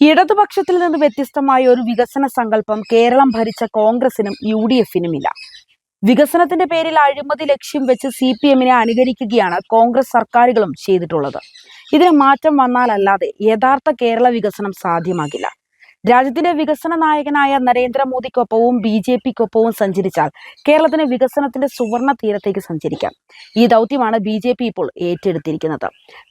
ഇടതുപക്ഷത്തിൽ നിന്ന് വ്യത്യസ്തമായ ഒരു വികസന സങ്കല്പം കേരളം ഭരിച്ച കോൺഗ്രസിനും യു ഡി എഫിനുമില്ല വികസനത്തിന്റെ പേരിൽ അഴിമതി ലക്ഷ്യം വെച്ച് സി പി എമ്മിനെ അനുകരിക്കുകയാണ് കോൺഗ്രസ് സർക്കാരുകളും ചെയ്തിട്ടുള്ളത്. ഇതിന് മാറ്റം വന്നാലല്ലാതെ യഥാർത്ഥ കേരള വികസനം സാധ്യമാകില്ല. രാജ്യത്തിന്റെ വികസന നായകനായ നരേന്ദ്രമോദിക്കൊപ്പവും ബി ജെ പിക്കൊപ്പവും സഞ്ചരിച്ചാൽ കേരളത്തിന് വികസനത്തിന്റെ സുവർണ തീരത്തേക്ക് സഞ്ചരിക്കാം. ഈ ദൗത്യമാണ് ബി ജെ പി ഇപ്പോൾ ഏറ്റെടുത്തിരിക്കുന്നത്.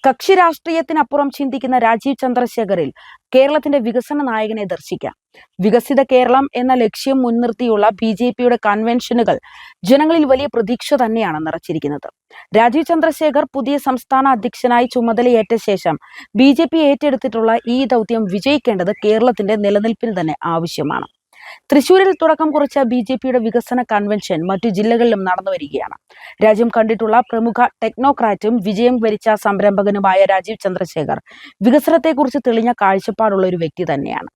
കക്ഷി രാഷ്ട്രീയത്തിനപ്പുറം ചിന്തിക്കുന്ന രാജീവ് ചന്ദ്രശേഖറിൽ കേരളത്തിന്റെ വികസന നായകനെ ദർശിക്കാം. വികസിത കേരളം എന്ന ലക്ഷ്യം മുൻനിർത്തിയുള്ള ബി ജെ പിയുടെ കൺവെൻഷനുകൾ ജനങ്ങളിൽ വലിയ പ്രതീക്ഷ തന്നെയാണ് നിറച്ചിരിക്കുന്നത്. രാജീവ് ചന്ദ്രശേഖർ പുതിയ സംസ്ഥാന അധ്യക്ഷനായി ചുമതലയേറ്റ ശേഷം ബി ജെ പി ഏറ്റെടുത്തിട്ടുള്ള ഈ ദൗത്യം വിജയിക്കേണ്ടത് കേരളത്തിന്റെ നിലനിൽപ്പിന് തന്നെ ആവശ്യമാണ്. തൃശൂരിൽ തുടക്കം കുറിച്ച ബി ജെ പിയുടെ വികസന കൺവെൻഷൻ മറ്റു ജില്ലകളിലും നടന്നു വരികയാണ്. രാജ്യം കണ്ടിട്ടുള്ള പ്രമുഖ ടെക്നോക്രാറ്റും വിജയം വരിച്ച സംരംഭകനുമായ രാജീവ് ചന്ദ്രശേഖർ വികസനത്തെക്കുറിച്ച് തെളിഞ്ഞ കാഴ്ചപ്പാടുള്ള ഒരു വ്യക്തി തന്നെയാണ്.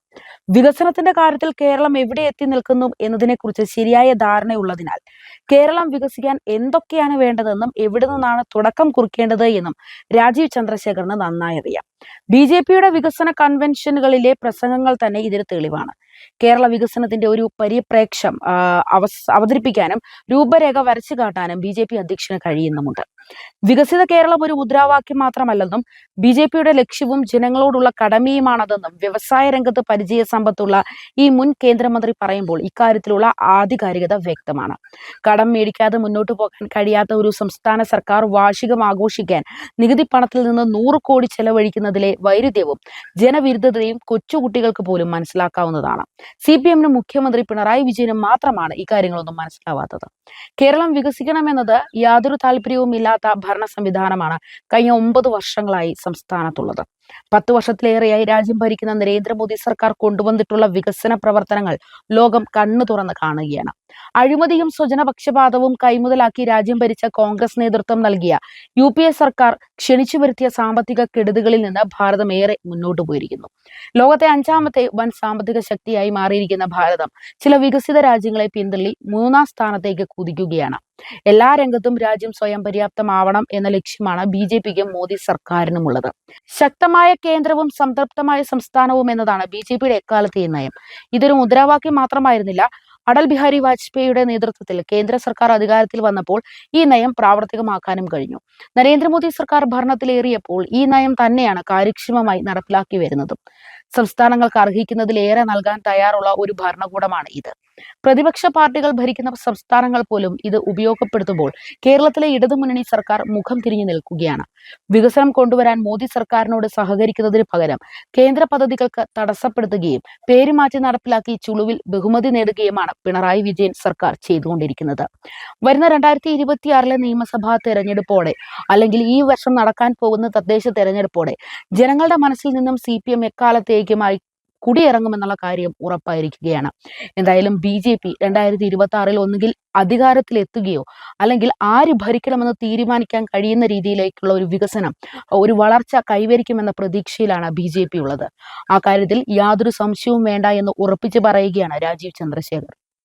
വികസനത്തിന്റെ കാര്യത്തിൽ കേരളം എവിടെ എത്തി നിൽക്കുന്നു എന്നതിനെക്കുറിച്ച് ശരിയായ ധാരണയുള്ളതിനാൽ കേരളം വികസിക്കാൻ എന്തൊക്കെയാണ് വേണ്ടതെന്നും എവിടെ നിന്നാണ് തുടക്കം കുറിക്കേണ്ടത് എന്നും രാജീവ് ചന്ദ്രശേഖറിന് നന്നായി അറിയാം. ബി ജെ പിയുടെ വികസന കൺവെൻഷനുകളിലെ പ്രസംഗങ്ങൾ തന്നെ ഇതിന് തെളിവാണ്. കേരള വികസനത്തിന്റെ ഒരു പരിപ്രേക്ഷം അവതരിപ്പിക്കാനും രൂപരേഖ വരച്ചു കാട്ടാനും ബി ജെ പി അധ്യക്ഷന് കഴിയുന്നുമുണ്ട്. വികസിത കേരളം ഒരു മുദ്രാവാക്യം മാത്രമല്ലെന്നും ബി ജെ പിയുടെ ലക്ഷ്യവും ജനങ്ങളോടുള്ള കടമയുമാണതെന്നും വ്യവസായ രംഗത്ത് പരിചയ സമ്പത്തുള്ള ഈ മുൻ കേന്ദ്രമന്ത്രി പറയുമ്പോൾ ഇക്കാര്യത്തിലുള്ള ആധികാരികത വ്യക്തമാണ്. കടം മേടിക്കാതെ മുന്നോട്ട് പോകാൻ കഴിയാത്ത ഒരു സംസ്ഥാന സർക്കാർ വാർഷികം ആഘോഷിക്കാൻ നികുതി പണത്തിൽ നിന്ന് നൂറ് കോടി ചെലവഴിക്കുന്നതിലെ വൈരുദ്ധ്യവും ജനവിരുദ്ധതയും കൊച്ചുകുട്ടികൾക്ക് പോലും മനസ്സിലാക്കാവുന്നതാണ്. സി പി എമ്മിന് മുഖ്യമന്ത്രി പിണറായി വിജയനും മാത്രമാണ് ഇക്കാര്യങ്ങളൊന്നും മനസ്സിലാവാത്തത്. കേരളം വികസിക്കണമെന്നത് യാതൊരു താല്പര്യവുമില്ലാത്ത ഭരണ സംവിധാനമാണ് കഴിഞ്ഞ ഒമ്പത് വർഷങ്ങളായി സംസ്ഥാനത്തുള്ളത്. പത്ത് വർഷത്തിലേറെയായി രാജ്യം ഭരിക്കുന്ന നരേന്ദ്രമോദി സർക്കാർ കൊണ്ടുവന്നിട്ടുള്ള വികസന പ്രവർത്തനങ്ങൾ ലോകം കണ്ണു തുറന്ന് കാണുകയാണ്. അഴിമതിയും സ്വജനപക്ഷപാതവും കൈമുതലാക്കി രാജ്യം ഭരിച്ച കോൺഗ്രസ് നേതൃത്വം നൽകിയ യു പി എ സർക്കാർ ക്ഷണിച്ചു വരുത്തിയ സാമ്പത്തിക കെടുതികളിൽ നിന്ന് ഭാരതം ഏറെ മുന്നോട്ട് പോയിരിക്കുന്നു. ലോകത്തെ അഞ്ചാമത്തെ വൻ സാമ്പത്തിക ശക്തിയായി മാറിയിരിക്കുന്ന ഭാരതം ചില വികസിത രാജ്യങ്ങളെ പിന്തള്ളി മൂന്നാം സ്ഥാനത്തേക്ക് കുതിക്കുകയാണ്. എല്ലാ രംഗത്തും രാജ്യം സ്വയം പര്യാപ്തമാവണം എന്ന ലക്ഷ്യമാണ് ബി ജെ പിക്കും മോദി സർക്കാരിനുമുള്ളത്. ശക്തമായ കേന്ദ്രവും സംതൃപ്തമായ സംസ്ഥാനവും എന്നതാണ് ബി ജെ പിയുടെ എക്കാലത്തെ നയം. ഇതൊരു മുദ്രാവാക്യം മാത്രമായിരുന്നില്ല അടൽ ബിഹാരി വാജ്പേയിയുടെ നേതൃത്വത്തിൽ കേന്ദ്ര സർക്കാർ അധികാരത്തിൽ വന്നപ്പോൾ ഈ നയം പ്രാവർത്തികമാക്കാനും കഴിഞ്ഞു. നരേന്ദ്രമോദി സർക്കാർ ഭരണത്തിലേറിയപ്പോൾ ഈ നയം തന്നെയാണ് കാര്യക്ഷമമായി നടപ്പിലാക്കി വരുന്നതും. സംസ്ഥാനങ്ങൾക്ക് അർഹിക്കുന്നതിലേറെ നൽകാൻ തയ്യാറുള്ള ഒരു ഭരണകൂടമാണ് ഇത്. പ്രതിപക്ഷ പാർട്ടികൾ ഭരിക്കുന്ന സംസ്ഥാനങ്ങൾ പോലും ഇത് ഉപയോഗപ്പെടുത്തുമ്പോൾ കേരളത്തിലെ ഇടതുമുന്നണി സർക്കാർ മുഖം തിരിഞ്ഞു നിൽക്കുകയാണ്. വികസനം കൊണ്ടുവരാൻ മോദി സർക്കാരിനോട് സഹകരിക്കുന്നതിന് പകരം കേന്ദ്ര പദ്ധതികൾക്ക് തടസ്സപ്പെടുത്തുകയും പേരുമാറ്റി നടപ്പിലാക്കി ചുളുവിൽ ബഹുമതി നേടുകയുമാണ് പിണറായി വിജയൻ സർക്കാർ ചെയ്തുകൊണ്ടിരിക്കുന്നത്. വരുന്ന രണ്ടായിരത്തി ഇരുപത്തിയാറിലെ നിയമസഭാ തെരഞ്ഞെടുപ്പോടെ അല്ലെങ്കിൽ ഈ വർഷം നടക്കാൻ പോകുന്ന തദ്ദേശ തെരഞ്ഞെടുപ്പോടെ ജനങ്ങളുടെ മനസ്സിൽ നിന്നും സി പി എം എക്കാലത്തേക്കുമായി കുടിയിറങ്ങുമെന്നുള്ള കാര്യം ഉറപ്പായിരിക്കുകയാണ്. എന്തായാലും ബി ജെ പി രണ്ടായിരത്തി ഇരുപത്തി ആറിൽ ഒന്നുകിൽ അധികാരത്തിലെത്തുകയോ അല്ലെങ്കിൽ ആര് ഭരിക്കണമെന്ന് തീരുമാനിക്കാൻ കഴിയുന്ന രീതിയിലേക്കുള്ള ഒരു വികസനം ഒരു വളർച്ച കൈവരിക്കുമെന്ന പ്രതീക്ഷയിലാണ് ബി ജെ പി ഉള്ളത്. ആ കാര്യത്തിൽ യാതൊരു സംശയവും വേണ്ട എന്ന് ഉറപ്പിച്ചു പറയുകയാണ് രാജീവ് ചന്ദ്രശേഖർ.